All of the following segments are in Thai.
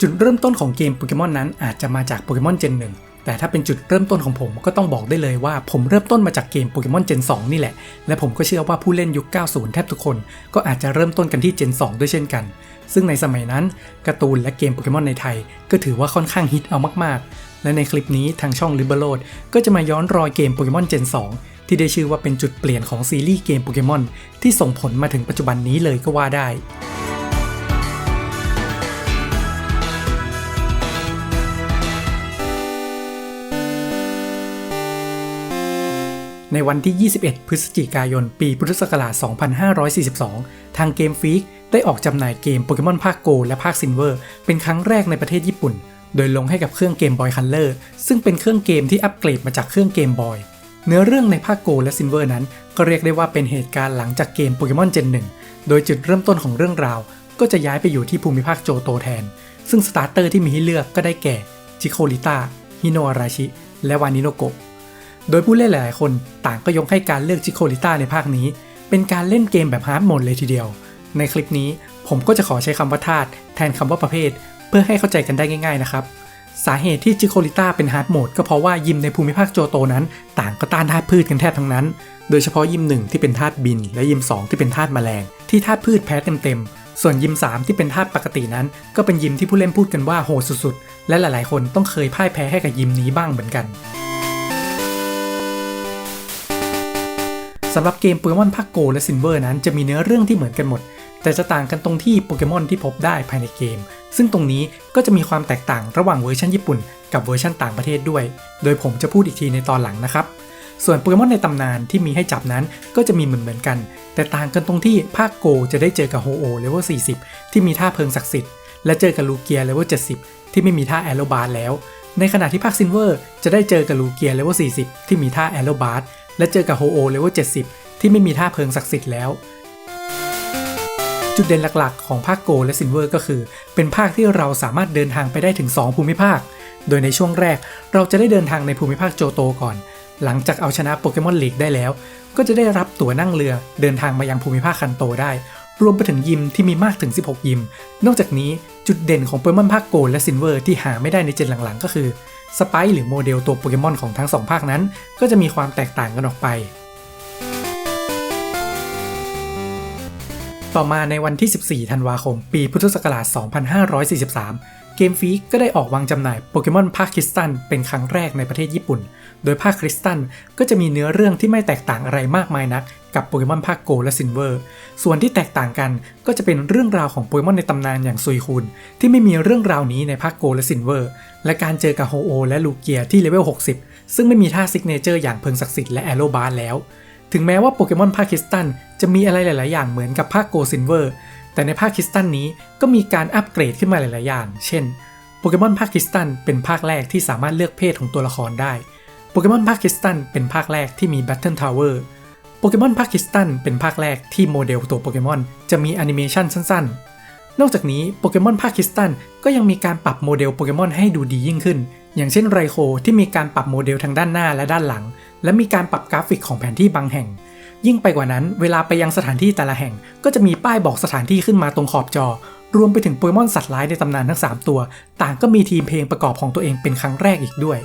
จุดเริ่มต้นของเกมโปเกมอนนั้นอาจจะมาจากโปเกมอนเจนหนึ่งแต่ถ้าเป็นจุดเริ่มต้นของผมก็ต้องบอกได้เลยว่าผมเริ่มต้นมาจากเกมโปเกมอนเจน2 นี่แหละ และผมก็เชื่อว่าผู้เล่นยุค 90 แทบทุกคน ก็อาจจะเริ่มต้นกันที่เจน 2 ด้วยเช่นกัน ซึ่งในสมัยนั้นการ์ตูนและเกมโปเกมอนในไทย ก็ถือว่าค่อนข้างฮิตเอามากๆ และในคลิปนี้ทางช่อง l i b e r o d ก็จะมาย้อนรอยเกมโปเกมอนเจน 2 ที่ได้ชื่อว่าเป็นจุดเปลี่ยนของซีรีส์เกมโปเกมอนที่ส่งผลมาถึงปัจจุบันนี้เลยก็ว่าได้ ในวันที่ 21 พฤศจิกายน ปีพุทธศักราช 2542 ทางเกมฟีกได้ออกจำหน่ายเกมโปเกมอนภาคโกและภาคซินเวอร์ เป็นครั้งแรกในประเทศญี่ปุ่น โดยลงให้กับเครื่องเกมบอยคัลเลอร์ซึ่งเป็นเครื่องเกมที่อัปเกรดมาจากเครื่องเกมบอย เนื้อเรื่องในภาคโกและซินเวอร์นั้น ก็เรียกได้ว่าเป็นเหตุการณ์หลังจากเกมโปเกมอนเจนหนึ่งโดยจุดเริ่มต้นของเรื่องราว ก็จะย้ายไปอยู่ที่ภูมิภาคโจโตแทน ซึ่งสตาร์เตอร์ที่มีให้เลือกก็ได้แก่จิโคริต้าฮิโนอาราชิ และวานิโนโกะ โดยผู้เล่นหลายๆ คนต่างก็ยกให้การเลือกจิโคลิต้าในภาคนี้ เป็นการเล่นเกมแบบฮาร์ดโหมดเลยทีเดียว ในคลิปนี้ผมก็จะขอใช้คำว่าธาตุแทนคำว่าประเภท เพื่อให้เข้าใจกันได้ง่าย ๆ นะครับ สาเหตุที่จิโคลิต้าเป็นฮาร์ดโหมดก็เพราะว่ายิมในภูมิภาคโจโตนั้น ต่างก็ต้านธาตุพืชกันแทบทั้งนั้น โดยเฉพาะยิม 1 ที่เป็นธาตุบิน และยิม 2 ที่เป็นธาตุแมลง ที่ธาตุพืชแพ้เต็มๆ ส่วนยิม 3 ที่เป็นธาตุปกตินั้น ก็เป็นยิมที่ผู้เล่นพูดกันว่าโหดสุดๆ และหลายๆ คนต้องเคยพ่ายแพ้ให้กับยิมนี้บ้างเหมือนกัน สำหรับเกมโปเกมอนภาคโกและซินเวอร์นั้นจะมีเนื้อเรื่องที่เหมือนกันหมด แต่จะต่างกันตรงที่โปเกมอนที่พบได้ภายในเกม ซึ่งตรงนี้ก็จะมีความแตกต่างระหว่างเวอร์ชันญี่ปุ่น กับเวอร์ชันต่างประเทศด้วย โดยผมจะพูดอีกทีในตอนหลังนะครับ ส่วนโปเกมอนในตำนานที่มีให้จับนั้นก็จะมีเหมือนเหมือนๆกัน แต่ต่างกันตรงที่ภาคโกจะได้เจอกับโฮโอเลเวล40 ที่มีท่าเพลิงศักดิ์สิทธิ์ และเจอกับลูเกียเลเวล70 ที่ไม่มีท่าแอโรบาร์แล้ว ในขณะที่ภาคซินเวอร์จะได้เจอกับลูเกียเลเวล40 ที่มีท่าแอโรบาร์ และเจอกับโฮโอเลเวล70 ที่ไม่มีท่าเพลิงศักดิ์สิทธิ์แล้ว จุดเด่นหลักๆ ของภาคโกและซินเวอร์ก็คือ เป็นภาคที่เราสามารถเดินทางไปได้ถึง 2 ภูมิภาค โดยในช่วงแรกเราจะได้เดินทางในภูมิภาคโจโตก่อน หลังจากเอาชนะโปเกมอนลีกได้แล้ว ก็จะได้รับตั๋วนั่งเรือเดินทางมายังภูมิภาคคันโตได้รวมไปถึงยิมที่มีมากถึง 16 ยิม นอกจากนี้จุดเด่นของโปเกมอนภาคโกลและซินเวอร์ที่หาไม่ได้ในเจนหลังๆ ก็คือ สไปหรือโมเดลตัวโปเกมอนของทั้งสองภาคนั้น ก็จะมีความแตกต่างกันออกไป ต่อมาในวันที่ 14 ธันวาคม ปีพุทธศักราช 2543 เกมฟีก็ได้ออกวางจำหน่ายโปเกมอนภาคคริสตันเป็นครั้งแรกในประเทศญี่ปุ่น โดยภาคคริสตันก็จะมีเนื้อเรื่องที่ไม่แตกต่างอะไรมากมายนัก กับโปเกมอนภาคโกลและซินเวอร์ ส่วนที่แตกต่างกันก็จะเป็นเรื่องราวของโปเกมอนในตำนานอย่างซุยคุนที่ไม่มีเรื่องราวนี้ในภาคโกลและซินเวอร์ และการเจอกับโฮโอและลูเกียที่เลเวล 60 ซึ่งไม่มีท่าซิกเนเจอร์อย่างเพิงศักดิ์สิทธิ์และแอโรบาร์แล้ว ถึงแม้ว่าโปเกมอนภาคคิสตันจะมีอะไรหลาย ๆ อย่างเหมือนกับภาคโกซินเวอร์ แต่ในภาคคิสตันนี้ก็มีการอัปเกรดขึ้นมาหลาย ๆ อย่าง เช่นโปเกมอนภาคคิสตันเป็นภาคแรกที่สามารถเลือกเพศของตัวละครได้โปเกมอนภาคคิสตันเป็นภาคแรกที่มี Battle Tower โปเกมอนภาคคิสตันเป็นภาคแรกที่โมเดลตัวโปเกมอนจะมีแอนิเมชันสั้นๆ นอกจากนี้โปเกมอนภาคคิสตันก็ยังมีการปรับโมเดลโปเกมอนให้ดูดียิ่งขึ้น อย่างเช่นไรโคที่มีการปรับโมเดลทางด้านหน้าและด้านหลัง และมีการปรับกราฟิกของแผนที่บางแห่ง ยิ่งไปกว่านั้นเวลาไปยังสถานที่แต่ละแห่ง ก็จะมีป้ายบอกสถานที่ขึ้นมาตรงขอบจอ รวมไปถึงโปเกมอนสัตว์ร้ายในตำนานทั้ง 3 ตัว ต่างก็มีทีมเพลงประกอบของตัวเองเป็นครั้งแรกอีกด้วย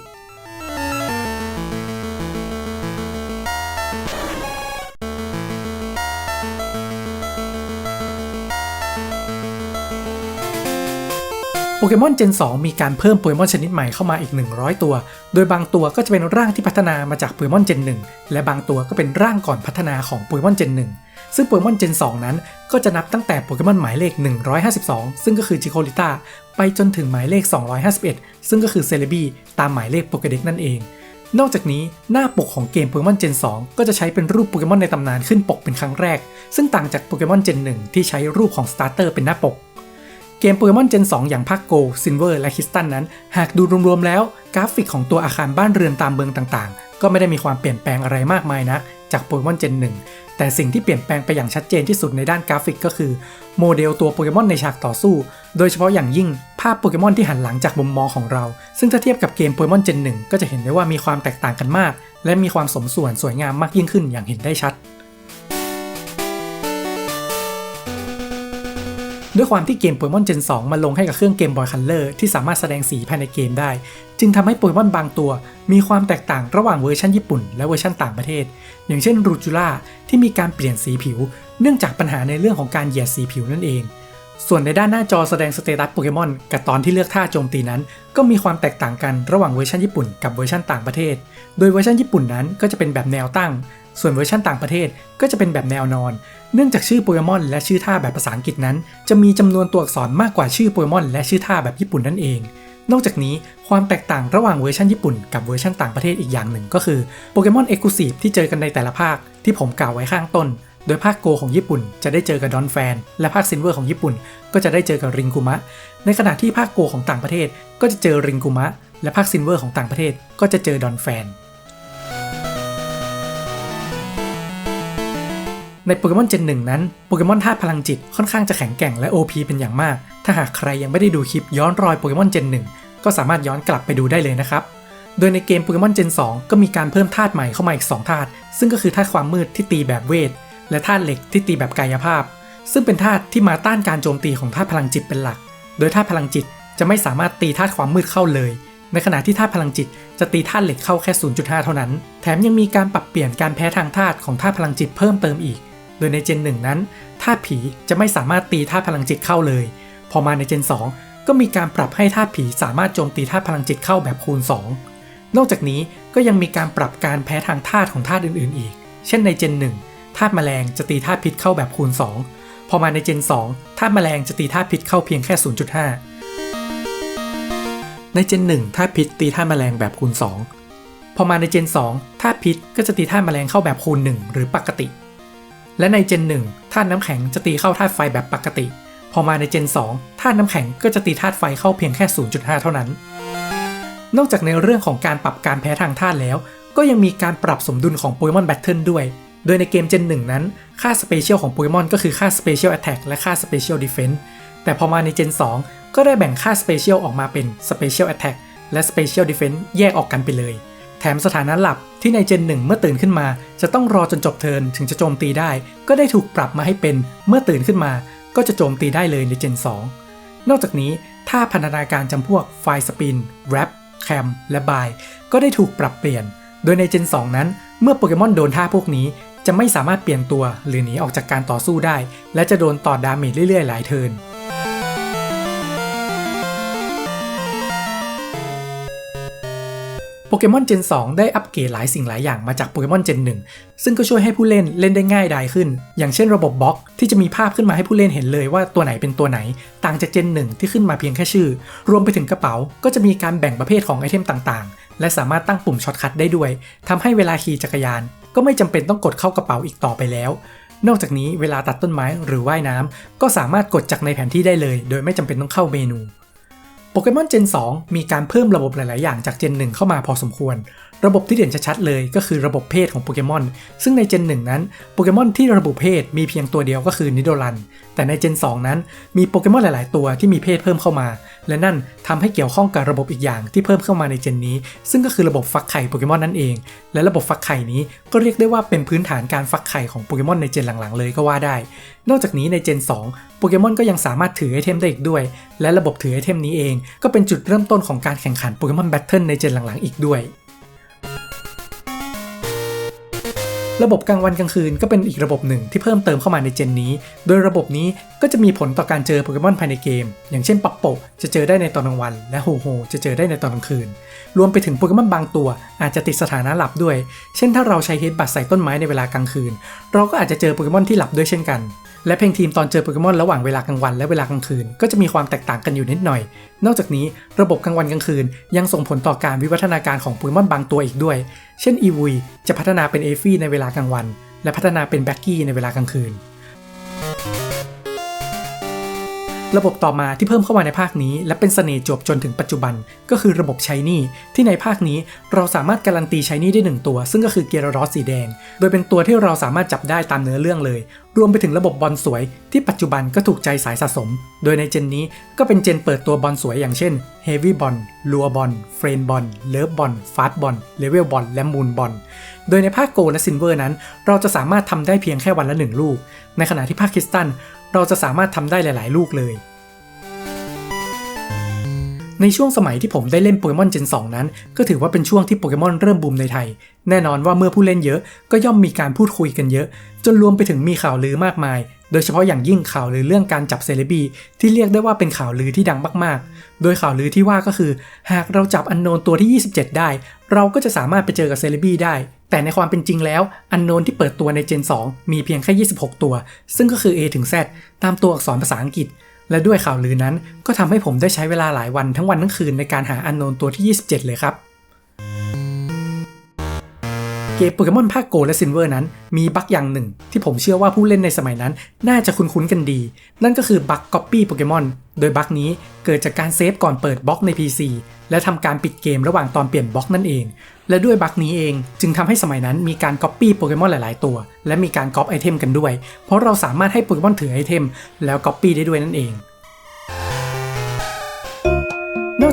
เกมอน Gen 2มีการเพิ่มโปเกมอนชนิดใหม่เข้ามาอีก 100 ตัว โดยบางตัวก็จะเป็นร่างที่พัฒนามาจากโปเกมอน Gen 1และบางตัวก็เป็นร่างก่อนพัฒนาของโปเกมอน Gen 1ซึ่งโปเกมอน Gen 2นั้น ก็จะนับตั้งแต่โปเกมอนหมายเลข 152 ซึ่งก็คือจิโคลิต้าไปจนถึงหมายเลข 251 ซึ่งก็คือเซเลบีตามหมายเลขโปเกเด็กนั่นเอง นอกจากนี้หน้าปกของเกมโปเกมอน Gen 2ก็จะใช้เป็นรูปโปเกมอนในตำนานขึ้นปกเป็นครั้งแรก ซึ่งต่างจากโปเกมอน Gen 1ที่ใช้รูปของสตาร์เตอร์เป็นหน้าปก เกมโปเกมอน Gen 2อย่างภาคโกลซินเวอร์และคิสตันนั้น หากดูรวมๆแล้ว กราฟิกของตัวอาคารบ้านเรือนตามเมืองต่างๆ ก็ไม่ได้มีความเปลี่ยนแปลงอะไรมากมายนะจากโปเกมอน Gen 1แต่สิ่งที่เปลี่ยนแปลงไปอย่างชัดเจนที่สุดในด้านกราฟิกก็คือ โมเดลตัวโปเกมอนในฉากต่อสู้ โดยเฉพาะอย่างยิ่งภาพโปเกมอนที่หันหลังจากมุมมองของเรา ซึ่งถ้าเทียบกับเกมโปเกมอน Gen 1ก็จะเห็นได้ว่ามีความแตกต่างกันมาก และมีความสมส่วนสวยงามมากยิ่งขึ้นอย่างเห็นได้ชัด ด้วยความที่เกมโปเกมอน Gen 2มาลงให้กับเครื่องเกมบอยคัลเลอร์ที่สามารถแสดงสีภายในเกมได้ จึงทำให้โปเกมอนบางตัว มีความแตกต่างระหว่างเวอร์ชันญี่ปุ่นและเวอร์ชันต่างประเทศ อย่างเช่นรูจูล่าที่มีการเปลี่ยนสีผิว เนื่องจากปัญหาในเรื่องของการเหยียดสีผิวนั่นเอง ส่วนในด้านหน้าจอแสดงสเตตัสโปเกมอนกับตอนที่เลือกท่าโจมตีนั้น ก็มีความแตกต่างกันระหว่างเวอร์ชันญี่ปุ่นกับเวอร์ชันต่างประเทศ โดยเวอร์ชันญี่ปุ่นนั้นก็จะเป็นแบบแนวตั้ง ส่วนเวอร์ชันต่างประเทศก็จะเป็นแบบแนวนอน เนื่องจากชื่อโปเกมอนและชื่อท่าแบบภาษาอังกฤษนั้น จะมีจำนวนตัวอักษรมากกว่าชื่อโปเกมอนและชื่อท่าแบบญี่ปุ่นนั่นเอง นอกจากนี้ความแตกต่างระหว่างเวอร์ชันญี่ปุ่นกับเวอร์ชันต่างประเทศอีกอย่างหนึ่งก็คือโปเกมอนเอ็กซ์คลูซีฟที่เจอกันในแต่ละภาคที่ผมกล่าวไว้ข้างต้น โดยภาคโกของญี่ปุ่นจะได้เจอกับดอนแฟน และภาคซินเวอร์ของญี่ปุ่น ก็จะได้เจอกับริงกุมะ ในขณะที่ภาคโกของต่างประเทศ ก็จะเจอริงกุมะ และภาคซินเวอร์ของต่างประเทศก็จะเจอดอนแฟน ในโปเกมอนเจนหนึ่งนั้นโปเกมอนธาตุพลังจิตค่อนข้างจะแข็งแกร่งและ OP เป็นอย่างมาก ถ้าหากใครยังไม่ได้ดูคลิปย้อนรอยโปเกมอนเจนหนึ่งก็สามารถย้อนกลับไปดูได้เลยนะครับ โดยในเกมโปเกมอนเจน2 ก็มีการเพิ่มธาตุใหม่เข้ามาอีก 2 ธาตุ ซึ่งก็คือธาตุความมืดที่ตีแบบเวท และธาตุเหล็กที่ตีแบบกายภาพ ซึ่งเป็นธาตุที่มาต้านการโจมตีของธาตุพลังจิตเป็นหลัก โดยธาตุพลังจิตจะไม่สามารถตีธาตุความมืดเข้าเลย ในขณะที่ธาตุพลังจิตจะตีธาตุเหล็กเข้าแค่ 0.5 เท่านั้น แถมยังมีการปรับเปลี่ยนการแพ้ทางธาตุของธาตุพลังจิตเพิ่มเติมอีก โดยในเจนหนึ่งนั้นธาตุผีจะไม่สามารถตีธาตุพลังจิตเข้าเลย พอมาในเจน 2 ก็มีการปรับให้ธาตุผีสามารถโจมตีธาตุพลังจิตเข้าแบบคูณ 2 นอกจากนี้ก็ยังมีการปรับการแพ้ทางธาตุของธาตุอื่นๆ อีก เช่นในเจน1ธาตุแมลงจะตีธาตุพิษเข้าแบบคูณ 2 พอมาในเจน 2ธาตุแมลงจะตีธาตุพิษเข้าเพียงแค่ 0.5 ในเจน1ธาตุพิษตีธาตุแมลงแบบคูณ 2 พอมาในเจน 2ธาตุพิษก็จะตีธาตุแมลงเข้าแบบคูณ 1 หรือปกติ และในเจน1ธาตุน้ำแข็งจะตีเข้าธาตุไฟแบบปกติ พอมาในเจน2ธาตุน้ำแข็งก็จะตีธาตุไฟเข้าเพียงแค่ 0.5 เท่านั้น นอกจากในเรื่องของการปรับการแพ้ทางธาตุแล้ว ก็ยังมีการปรับสมดุลของโปเกมอนแบทเทิลด้วย โดยในเกมเจน1นั้น ค่าสเปเชียลของโปเกมอนก็คือค่าสเปเชียลแอ t แทกและค่าสเปเชียลดีเฟน s ์แต่พอมาในเจน2ก็ได้แบ่งค่าสเปเชียลออกมาเป็นสเปเชียลแอ t แทกและสเปเชียลดีเฟน s ์แยกออกกันไปเลย แถมสถานะหลับที่ในเจน1เมื่อตื่นขึ้นมา จะต้องรอจนจบเทินถึงจะโจมตีได้ ก็ได้ถูกปรับมาให้เป็นเมื่อตื่นขึ้นมา ก็จะโจมตีได้เลยในเจน 2 นอกจากนี้ถ้าพันธนาการจำพวกไฟสปินแรปแคมและบายก็ได้ถูกปรับเปลี่ยน โดยในเจน 2 นั้น เมื่อโปเกมอนโดนท่าพวกนี้จะไม่สามารถเปลี่ยนตัวหรือหนีออกจากการต่อสู้ได้ และจะโดนต่อดาเมจเรื่อยๆ หลายเทิร์น เกมอนเจน2 ได้อัปเกรดหลายสิ่งหลายอย่างมาจากโปเกมอนเจน1 ซึ่งก็ช่วยให้ผู้เล่นเล่นได้ง่ายดายขึ้น อย่างเช่นระบบบล็อก ที่จะมีภาพขึ้นมาให้ผู้เล่นเห็นเลยว่าตัวไหนเป็นตัวไหน ต่างจากเจน 1 ที่ขึ้นมาเพียงแค่ชื่อ รวมไปถึงกระเป๋า ก็จะมีการแบ่งประเภทของไอเทมต่างๆ และสามารถตั้งปุ่มช็อตคัทได้ด้วยทำให้เวลาขี่จักรยาน ก็ไม่จำเป็นต้องกดเข้ากระเป๋าอีกต่อไปแล้วนอกจากนี้เวลาตัดต้นไม้หรือว่ายน้ำก็สามารถกดจากในแผนที่ได้เลย โดยไม่จำเป็นต้องเข้าเมนู โปเกมอนเจน 2 มีการเพิ่มระบบหลาย ๆ อย่างจากเจน 1 เข้ามาพอสมควร ระบบที่เด่นชัดๆเลยก็คือระบบเพศของโปเกมอน ซึ่งในเจน 1 นั้นโปเกมอนที่ระบุเพศมีเพียงตัวเดียวก็คือนิโดรัน แต่ในเจน 2 นั้นมีโปเกมอนหลาย ๆ ตัวที่มีเพศเพิ่มเข้ามา และนั่นทำให้เกี่ยวข้องกับระบบอีกอย่างที่เพิ่มเข้ามาในเจนนี้ ซึ่งก็คือระบบฟักไข่โปเกมอนนั่นเอง และระบบฟักไข่นี้ก็เรียกได้ว่าเป็นพื้นฐานการฟักไข่ของโปเกมอนในเจนหลังๆ เลยก็ว่าได้ นอกจากนี้ในเจน 2 โปเกมอนก็ยังสามารถถือไอเทมได้อีกด้วย และระบบถือไอเทมนี้เอง ก็เป็นจุดเริ่มต้นของการแข่งขันโปเกมอนแบทเทิลในเจนหลังๆอีกด้วย ระบบกลางวันกลางคืนก็เป็นอีกระบบหนึ่งที่เพิ่มเติมเข้ามาในเจนนี้ โดยระบบนี้ก็จะมีผลต่อการเจอโปเกมอนภายในเกม อย่างเช่นปักโปะจะเจอได้ในตอนกลางวัน และโฮโฮจะเจอได้ในตอนกลางคืน รวมไปถึงโปเกมอนบางตัว อาจจะติดสถานะหลับด้วย เช่นถ้าเราใช้เฮดบัตใส่ต้นไม้ในเวลากลางคืน เราก็อาจจะเจอโปเกมอนที่หลับด้วยเช่นกัน และเพลงทีมตอนเจอโปเกมอนระหว่างเวลากลางวันและเวลากลางคืน ก็จะมีความแตกต่างกันอยู่นิดหน่อย นอกจากนี้ระบบกลางวันกลางคืน ยังส่งผลต่อการวิวัฒนาการของโปเกมอนบางตัวอีกด้วย เช่นอีวุยจะพัฒนาเป็นเอฟี่ในเวลากลางวัน และพัฒนาเป็นแบ็กกี้ในเวลากลางคืน ระบบต่อมาที่เพิ่มเข้ามาในภาคนี้ และเป็นเสน่ห์จบจนถึงปัจจุบัน ก็คือระบบใช้นี่ที่ในภาคนี้เราสามารถการันตีใช้นี่ได้หนึ่งตัว ซึ่งก็คือเกียรารอสสีแดง โดยเป็นตัวที่เราสามารถจับได้ตามเนื้อเรื่องเลย รวมไปถึงระบบบอลสวยที่ปัจจุบันก็ถูกใจสายสะสม โดยในเจนนี้ก็เป็นเจนเปิดตัวบอลสวยอย่างเช่น Heavy บอลลัวบอลเฟรนบอลเลิฟบอลฟาสบอลเลเวลบอลและมูนบอลโดยในภาคโกและซินเวอร์นั้น เราจะสามารถทำได้เพียงแค่วันละหนึ่งลูก ในขณะที่ภาคคริสตัน เราจะสามารถทำได้หลาย ๆ ลูกเลย ในช่วงสมัยที่ผมได้เล่นโปเกมอน Gen 2นั้น ก็ถือว่าเป็นช่วงที่โปเกมอนเริ่มบูมในไทย แน่นอนว่าเมื่อผู้เล่นเยอะก็ย่อมมีการพูดคุยกันเยอะ จนรวมไปถึงมีข่าวลือมากมาย โดยเฉพาะอย่างยิ่งข่าวลือเรื่องการจับเซเลบีที่เรียกได้ว่าเป็นข่าวลือที่ดังมากๆ โดยข่าวลือที่ว่าก็คือ หากเราจับอันโนนตัวที่ 27 ได้ เราก็จะสามารถไปเจอกับเซเลบีได้ แต่ในความเป็นจริงแล้วอันโนนที่เปิดตัวใน Gen 2มีเพียงแค่ 26 ตัว ซึ่งก็คือ A ถึง Z ตามตัวอักษรภาษาอังกฤษ และด้วยข่าวลือนั้น ก็ทำให้ผมได้ใช้เวลาหลายวันทั้งวันทั้งคืนในการหาอันโนนตัวที่ 27 เลยครับ เกมโปเกมอนภาคโกและซินเวอร์นั้น มีบั๊กอย่างหนึ่ง ที่ผมเชื่อว่าผู้เล่นในสมัยนั้น น่าจะคุ้นๆกันดี นั่นก็คือบั๊กก๊อปปี้โปเกมอนโดยบั๊กนี้เกิดจากการเซฟก่อนเปิดบล็อกใน PC และทำการปิดเกมระหว่างตอนเปลี่ยนบล็อกนั่นเอง และด้วยบั๊กนี้เองจึงทำให้สมัยนั้นมีการก๊อปปี้โปเกมอนหลายๆ ตัว และมีการก๊อปไอเทมกันด้วย เพราะเราสามารถให้โปเกมอนถือไอเทมแล้วก๊อปปี้ได้ด้วยนั่นเอง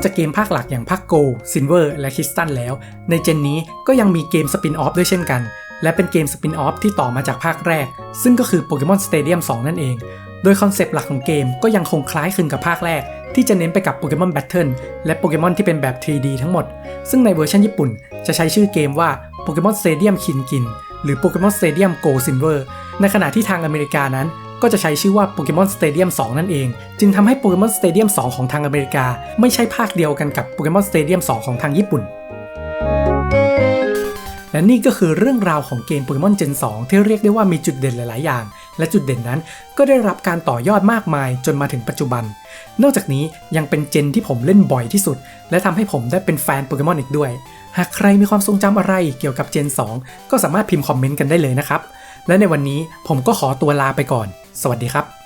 อกจากเกมภาคหลักอย่างภาคโกซินเวอร์และคริสตันแล้ว ในเจนนี้ก็ยังมีเกมสปินออฟด้วยเช่นกัน และเป็นเกมสปินออฟที่ต่อมาจากภาคแรก ซึ่งก็คือโปเกมอนสเตเดียม2นั่นเอง โดยคอนเซปต์หลักของเกมก็ยังคงคล้ายคลึงกับภาคแรก ที่จะเน้นไปกับโปเกมอนแบทเทิลและโปเกมอนที่เป็นแบบ 3D ทั้งหมด ซึ่งในเวอร์ชันญี่ปุ่นจะใช้ชื่อเกมว่าโปเกมอนสเตเดียมคินกินหรือโปเกมอนสเตเดียมโกซินเวอร์ในขณะที่ทางอเมริกานั้น ก็จะใช้ชื่อว่าโปเกมอนสเตเดียม2นั่นเอง จึงทำให้โปเกมอนสเตเดียม2ของทางอเมริกา ไม่ใช่ภาคเดียวกันกับโปเกมอนสเตเดียม2ของทางญี่ปุ่น และนี่ก็คือเรื่องราวของเกมโปเกมอน Gen 2ที่เรียกได้ว่ามีจุดเด่นหลาย ๆ อย่าง และจุดเด่นนั้นก็ได้รับการต่อยอดมากมายจนมาถึงปัจจุบัน นอกจากนี้ยังเป็นเจนที่ผมเล่นบ่อยที่สุด และทำให้ผมได้เป็นแฟนโปเกมอนอีกด้วย หากใครมีความทรงจำอะไรเกี่ยวกับ Gen 2ก็สามารถพิมพ์คอมเมนต์กันได้เลยนะครับและในวันนี้ผมก็ขอตัวลาไปก่อน สวัสดีครับ